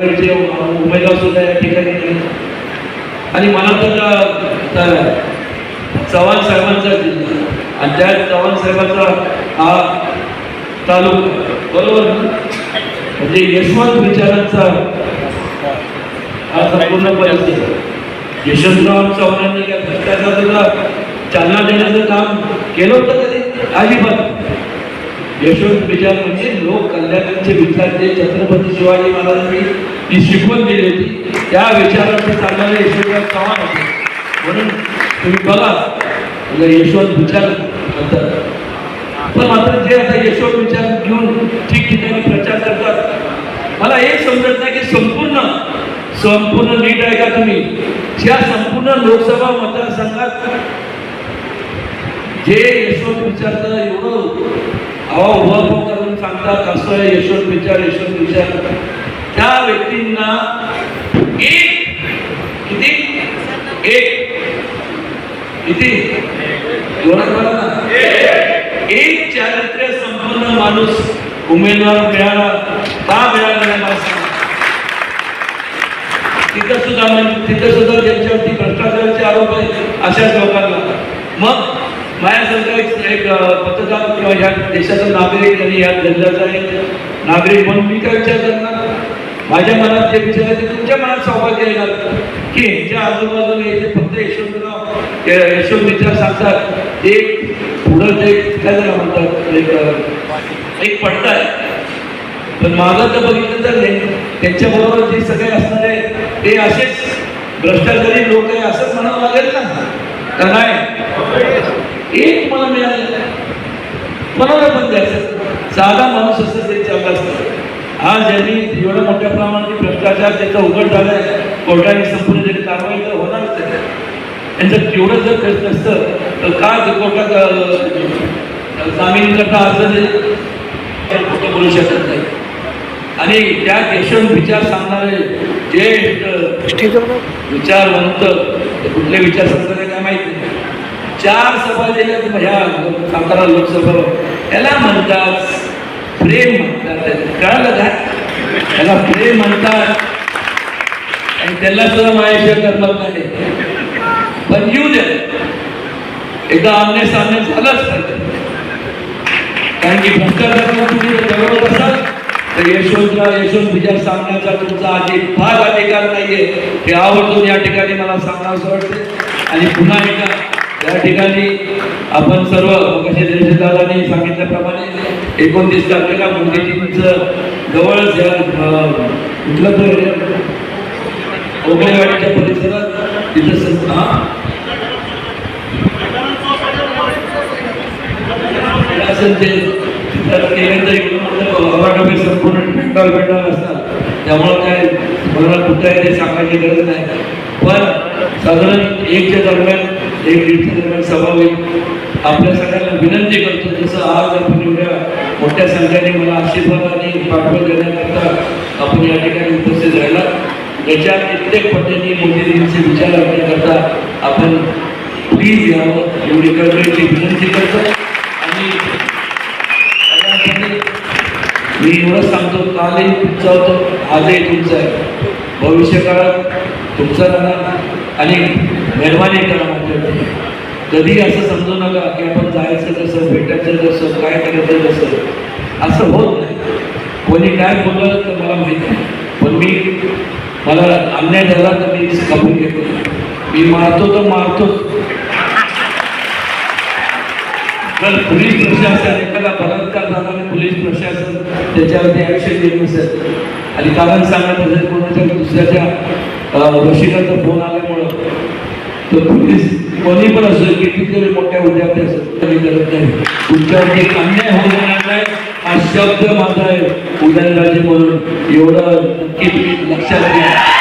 कडचे उमेदवार सुद्धा या ठिकाणी आणि मला तर चव्हाण साहेबांचा जिल्हा आणि त्या चव्हाण साहेबांचा हा तालुका. बरोबर म्हणजे यशवंत विचारांचा हा संपूर्ण परिस्थिती. यशवंतराव चव्हाणांनी काय भ्रष्टाचाराला चालना देण्याचं काम केलं होतं कधी? अजिबात यशवंत विचार म्हणजे लोक कल्याणाचे विचार जे छत्रपती शिवाजी महाराजांनी जी शिकवण दिली होती. त्या विचारांचे चालणारे यशवंतराव चव्हाण होते. म्हणून तुम्ही बघा म्हणजे यशवंत विचार नंतर. पण मात्र जे आता यशवंत विचार घेऊन ठिकठिकाणी प्रचार करतात मला एक समजत नाही की संपूर्ण संपूर्ण नीट आहे का तुम्ही? ज्या संपूर्ण लोकसभा मतदारसंघात जे यशवंत विचारचं एवढं हवा उभा करून सांगतात असं यशवंत विचार यशवंत विचार. व्यक्तींना एक किती? एक. किती? एक चारित्र्य संपन्न माणूस उमेदवार मिळाला का मिळाला तिथं सुद्धा म्हणजे तिथं सुद्धा ज्यांच्यावरती भ्रष्टाचाराचे आरोप आहेत अशाच लोकांना. मग माझ्यासारखा एक पत्रकार किंवा ह्या देशाचा नागरिक आणि या जिल्ह्याचा एक नागरिक म्हणून मी काय विचार करणार? माझ्या मनात जे विचार आहे ते तुमच्या मनात सौभाग्य येणार की? ह्याच्या आजूबाजूने जे फक्त यशवंतराव हे यशवंत विचार सांगतात एक पुढं ते काय जरा म्हणतात एक एक पडदा आहे. पण माझं तर बघितलं तर त्यांच्या त्यांच्याबरोबर जे सगळे असणारे ते असेच भ्रष्टाचारी लोक आहे असंच म्हणावं लागेल ना? का नाही? एक मला मिळालं कोणाला पण द्यायचं? साधा माणूस असं त्यांच्या अभ्यास आज यांनी एवढ्या मोठ्या प्रमाणात भ्रष्टाचार त्याचा उघड झालाय कोर्टाने संपूर्ण त्याची कारवाई तर होणारच त्यांचं तेवढं जर करत नसतं तर का ते कोर्टात जामीन करता अर्ज ते बोलू शकत नाही. आणि त्या यशवंत विचार सांगणारे जे विचारवंत ते कुठले विचार सांगतात काय माहिती नाही. चार सभा दिल्या ह्या सातारा लोकसभा याला म्हणतात प्रेम म्हणतात. कळालं का? त्याला प्रेम म्हणतात. आणि त्याला सुद्धा माझ्याशिवाय करमत नाही. पण येऊ द्या एकदा आमने सामने झालंच पाहिजे. कारण की भ्रष्टाचार तुम्ही जगवत असाल तर यशवंतराव यशवंत विचार सांगण्याचा तुमचा आधी अजिबात अधिकार नाहीये. हे आवर्जून या ठिकाणी मला सांगणं असं वाटते आणि पुन्हा एकदा या ठिकाणी आपण सर्व कसे देशदारांनी सांगितल्याप्रमाणे एकोणतीस तारखेला मुलगीजींचं जवळच या कुठलं तर ओगळेवाडीच्या परिसरात तिथं हा? असेल ते. संपूर्ण पेट्रोल पेट्रोल असतात त्यामुळं काय मला कुठं आहे ते सांगायची गरज नाही. पण साधारण एकच्या दरम्यान एक दीडच्या दरम्यान सभा होईल. आपल्या सगळ्यांना विनंती करतो जसं आज आपण एवढ्या मोठ्या संख्येने मला आशीर्वाद आणि पाठबळ देण्याकरता आपण या ठिकाणी उपस्थित राहिला याच्या कित्येक पद्धतीने मोदीजींचे विचार करण्याकरता आपण प्लीज यावं एवढी कळकळीची विनंती करतो. आणि मी एवढंच सांगतो कालही तुमचा होतो आजही तुमचा आहे. भविष्यकाळात तुमचा राहणार आणि मेहरबानी करा माझ्यावरती. कधी असं समजू नका की आपण जायचं कसं भेटायचं कसं काय करायचं कसं असं होत नाही. कोणी काय बोललं तर मला माहीत नाही. पण मी मला अन्याय झाला तर मी कबूल घेतो. मी मारतो तर मारतोच तर पोलीस प्रशासन एखादा बलात्कार झाला पोलीस प्रशासन त्याच्यावरती ऍक्शन घेत नसेल. आणि कारण सांगत असेल कोणाच्या दुसऱ्याच्या अं, फोन आला तर पोलीस कोणी पण असेल किती तरी मोठ्या विद्यार्थी असेल तरी करत नाही. तुमच्यावरती अन्याय होऊ देणार नाही हा शब्द माझा आहे. उदयनराजे म्हणून एवढं नक्की तुम्ही लक्षात घ्या.